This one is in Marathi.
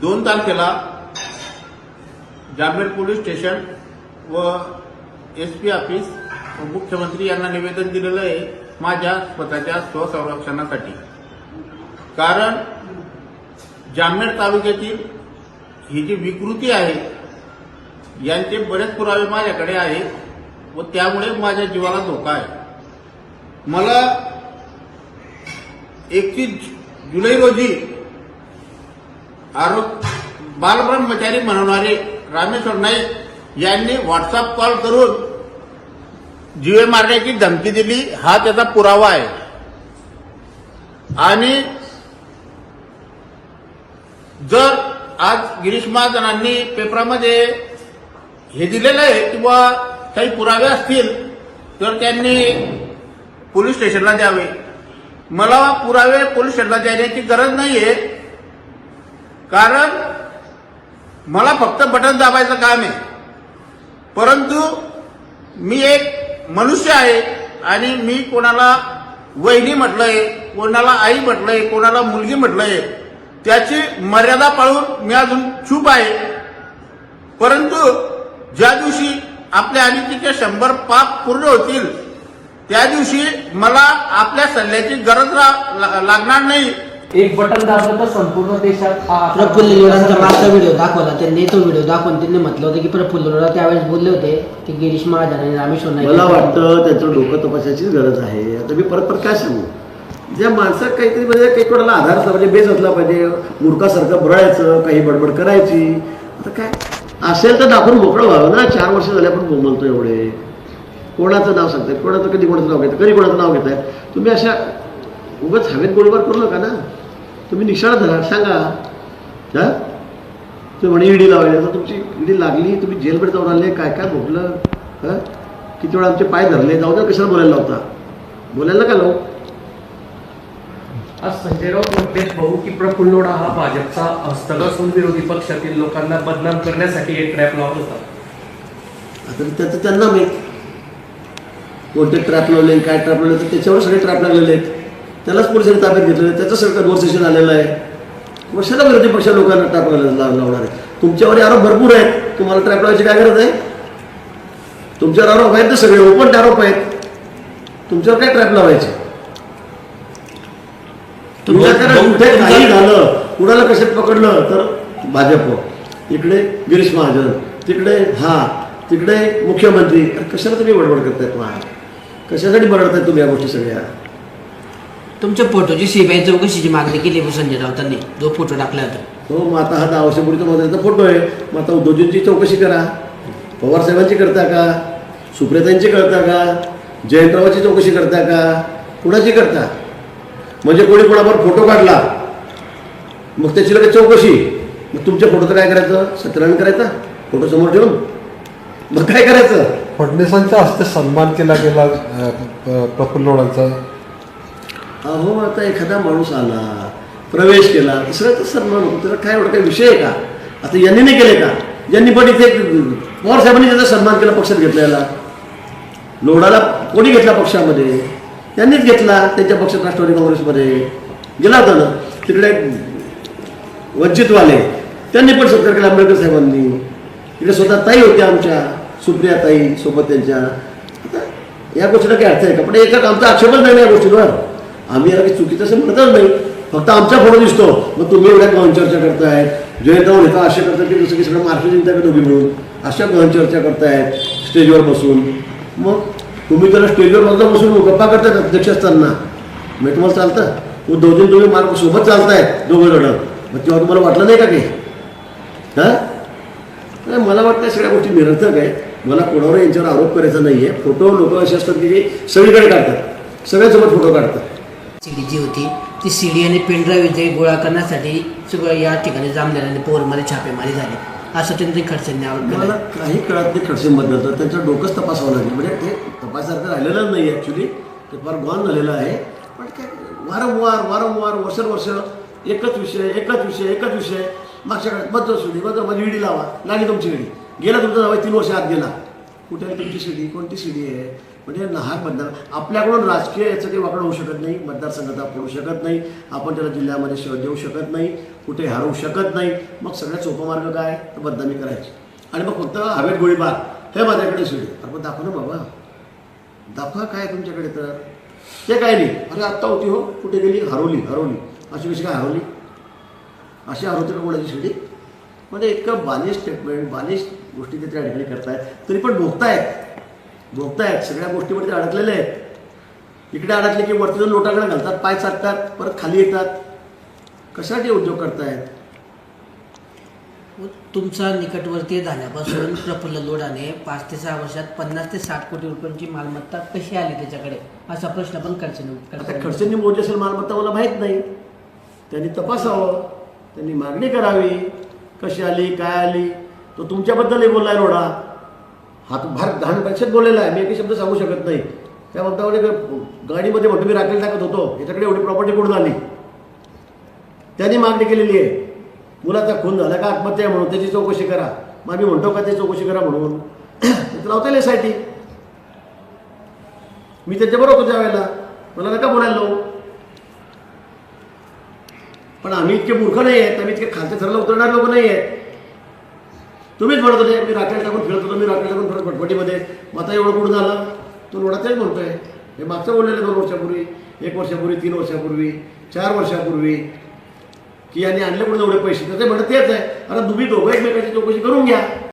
दोन तारखेला जामनेर पोलीस स्टेशन व एस पी ऑफिस व मुख्यमंत्री यांना निवेदन दिलेलं आहे माझ्या स्वतःच्या स्वसंरक्षणासाठी. कारण जामनेर तालुक्यातील ही जी विकृती आहे यांचे बरेच पुरावे माझ्याकडे आहेत व त्यामुळे माझ्या जीवाला धोका आहे. मला एकतीस जुलै रोजी आरोप बालब्रह्मचारी म्हणणारे रामेश्वर नाईक यांनी व्हॉट्सअप कॉल करून जीवे मारण्याची धमकी दिली. हा त्याचा पुरावा आहे. आणि जर आज गिरीश महाजनांनी पेपरामध्ये हे दिलेलं आहे किंवा काही पुरावे असतील तर त्यांनी पोलीस स्टेशनला द्यावे. मला पुरावे पोलीस स्टेशनला द्यायची गरज नाहीये. कारण मला फक्त बटन दाबायचं काम आहे. परंतु मी एक मनुष्य आहे आणि मी कोणाला वहिनी म्हटलंय कोणाला आई म्हटलंय कोणाला मुलगी म्हटलंय त्याची मर्यादा पाळून मी अजून चूप आहे. परंतु ज्या दिवशी आपल्या अनितीचे शंभर पाप पूर्ण होतील त्या दिवशी मला आपल्या सल्ल्याची गरज ला- ला- लागणार नाही. एक बटन दाबलं तर संपूर्ण देशात हा प्रफुल्ल लोढांचा मागचा व्हिडिओ दाखवला. त्यांनी तो व्हिडिओ दाखवून त्यांनी म्हटलं होतं की प्रफुल्ल लोढा त्यावेळेस बोलले होते की गिरीश महाजन आणि रामेश्वर नाईक मला वाटतं त्याचं डोकं तपासायचीच गरज आहे. आता मी परत परत काय सांगू? ज्या माणसात काहीतरी म्हणजे काही कोणाला आधार असला पाहिजे बेस असला पाहिजे मूर्खासारखं बुरायचं काही बडबड करायची. आता काय? असेल तर दाखवून मोकळं व्हावं ना. चार वर्ष झाले आपण बोंबलतो एवढे. कोणाचं नाव सांगताय कोणाचं कधी कोणाचं नाव घेतं कधी कोणाचं नाव घेताय तुम्ही अशा उगाच हवेत गोळीबार करू नका ना. तुम्ही निशाणा धरा सांगा. हा? तुम्ही म्हणे ईडी लावली आता तुमची ईडी लागली तुम्ही जेलमध्ये जाऊन आले काय काय भोगलं? हा? किती वेळा आमचे पाय धरले जाऊ द्या कशाला बोलायला लावता? बोलायला का लावू. आज संजय राऊत म्हणते भाऊ की प्रफुल्ल लोढा हा भाजपचा हस्तक असून विरोधी पक्षातील लोकांना बदनाम करण्यासाठी एक ट्रॅप लावत होता. आता त्याचं त्यांना माहीत. कोणते ट्रॅप लावले काय ट्रॅप लावले त्याच्यावर सगळे ट्रॅप लागलेले आहेत. त्यालाच पोलिसांनी ताब्यात घेतलेलं आहे. त्याचं सरकार कन्व्हर्सेशन आलेलं आहे. कशाला विरोधी पक्ष लोकांना लावला लावणार आहे. तुमच्यावर आरोप भरपूर आहेत. तुम्हाला ट्रॅप लावायची काय गरज आहे? तुमच्यावर आरोप आहेत ना सगळे. ओपन आरोप आहेत. तुमच्यावर काय ट्रॅप लावायचे? तुमच्याकडे कुठे काही झालं कुणाला कशात पकडलं तर भाजप. इकडे गिरीश महाजन. तिकडे हा. तिकडे मुख्यमंत्री. कशाला तुम्ही बडबड करतायत वा कशासाठी बडबडताय तुम्ही या गोष्टी सगळ्या? तुमच्या फोटोची सीबीआय चौकशीची मागणी केली होती संजय राऊतांनी जो फोटो टाकला होता. हो मग आता हा दहा वर्षापूर्वीचा माझा फोटो आहे. मग आता उद्धवजींची चौकशी करा. पवार साहेबांची करता का? सुप्रियातांची करता का? जयंतरावाची चौकशी करता का? कुणाची करता? म्हणजे कोणी कोणावर फोटो काढला मग त्याची लगेच चौकशी. मग तुमच्या फोटोचं काय करायचं? सत्यनारायण करायचा? फोटो समोर ठेवून? मग काय करायचं? फडणवीसांच्या हस्ते सन्मान केला गेला प्रफुल्ल अहो आता एखादा माणूस आला प्रवेश केला दुसरा तर सन्मान होतो त्याला काय एवढा काही विषय आहे का? आता यांनी नाही केले का? यांनी पण इथे पवार साहेबांनी त्याचा सन्मान केला पक्षात घेतलेला. लोढाला कोणी घेतला पक्षामध्ये? त्यांनीच घेतला त्यांच्या पक्षात राष्ट्रवादी काँग्रेसमध्ये. गेला होता ना तिकडे वंचितवाले त्यांनी पण सत्कार केला आंबेडकर साहेबांनी. इकडे स्वतः ताई होत्या आमच्या सुप्रिया ताई सोबत त्यांच्या. आता या गोष्टीला काय अर्थ आहे का? पण एका आमचा आक्षेपच नाही या गोष्टीवर. आम्ही याला काही चुकीचं असं म्हणतच नाही. फक्त आमचा फोटो दिसतो. मग तुम्ही एवढ्या गहन चर्चा करताय जयंतराव नेता असे करतात की जसं की सगळं महाराष्ट्र जिंकता का दोघी मिळून. अशा गहन चर्चा करतायत स्टेजवर बसून. मग तुम्ही त्याला स्टेजवर बसला बसून गप्पा करतायत अध्यक्ष असताना. मग तुम्हाला चालतं? उद्धवजीन तुम्ही मार्ग सोबत चालतायत दोघं जण. मग तेव्हा तुम्हाला वाटलं नाही का काही? हां? नाही मला वाटतं सगळ्या गोष्टी निरर्थक आहेत. मला कोणावर यांच्यावर आरोप करायचा नाही आहे फोटो लोक असे असतात की सगळीकडे काढतात. सगळ्यासोबत फोटो काढतात. सी डी जी होती ती सी डी आणि पेनड्राईव्ह जे गोळा करण्यासाठी सगळं या ठिकाणी जामनेर आणि पोरमध्ये छापेमारी झाली. असं त्यांनी खडसेंनी आरोप मला काही कळत नाही खडसेंबद्दल तर त्यांचं डोकंच तपासावं लागेल. म्हणजे ते तपासासारखं राहिलेलं नाही ॲक्च्युली ते फार गॉन झालेलं आहे. पण काय वारंवार वारंवार वर्ष एकच विषय एकच विषय एकच विषय. मागच्या काळात बद्दल सुधी बद्दल माझी म्हणजे विडी लावा. लागली तुमची विडी. गेला तुमचा जावं तीन वर्ष आत गेला. कुठे आहे तुमची शिडी कोणती शिडी आहे? म्हणजे नाहक मतदार आपल्याकडून राजकीय याचं काही वाकडं होऊ शकत नाही मतदारसंघात आपण होऊ शकत नाही आपण त्याला जिल्ह्यामध्ये शोध देऊ शकत नाही कुठे हरवू शकत नाही. मग सगळ्यात सोपा मार्ग काय? तर बदनामी करायची. आणि मग फक्त हवेत गोळीबार. हे माझ्याकडे शिडी. अरे पण ना बाबा. दाखवा काय तुमच्याकडे तर. ते काय नाही. अरे आत्ता होती हो. कुठे गेली? हरवली हरवली. अशी कशी काय हरवली? अशी हरवते का कोणाची शिडी? म्हणजे इतकं बालिश स्टेटमेंट बालिश गोष्टी ते त्या ठिकाणी करतायत. तरी पण भोगतायत. भोगतायत. सगळ्या गोष्टीमध्ये ते अडकलेले आहेत. इकडे अडकले की वरती जाऊन लोटाकडे घालतात पाय चाटतात परत खाली येतात. कशासाठी उद्योग करतायत? तुमचा निकटवर्तीय झाल्यापासून प्रफुल्ल लोढाने पाच ते सहा वर्षात पन्नास ते साठ कोटी रुपयांची मालमत्ता कशी आली त्याच्याकडे? असा प्रश्न पण खर्च आता खडसेंनी मोदी असेल मालमत्ता मला माहीत नाही. त्यांनी तपासावं. त्यांनी मागणी करावी. कशी आली काय आली? तो तुमच्याबद्दलही बोललाय लोढा हात तो फार परीक्षेत बोललेला आहे. मी एकही शब्द सांगू शकत नाही. त्या म्हणता म्हणजे गाडीमध्ये म्हणतो मी राखेल टाकत होतो. याच्याकडे एवढी प्रॉपर्टी कुठून आली? त्यांनी मागणी केलेली आहे. मुलाचा खून झाला का आत्महत्या आहे म्हणून? त्याची चौकशी करा. मग आम्ही म्हणतो का ते चौकशी करा म्हणून? लावता येईल एस आय टी मी त्याच्याबरोबर होतो त्यावेळेला. मला नका बोलायला लावू. पण आम्ही इतके मूर्ख नाही आहेत आम्ही इतके खालच्या थराला उतरणारे लोक नाही आहेत. तुम्हीच म्हणत होते मी राखेल टाकून फिरत होतो मी राखेल टाकून फिरत फटफटीमध्ये मग आता एवढं कुठं झालं? तो लोढा तेच म्हणतोय हे मागचं बोललेलं दोन वर्षापूर्वी एक वर्षापूर्वी तीन वर्षापूर्वी चार वर्षापूर्वी. की यांनी आणले कुठे एवढे पैसे? तर ते म्हणत तेच आहे. आता तुम्ही दोघं एकमेकांची चौकशी करून घ्या.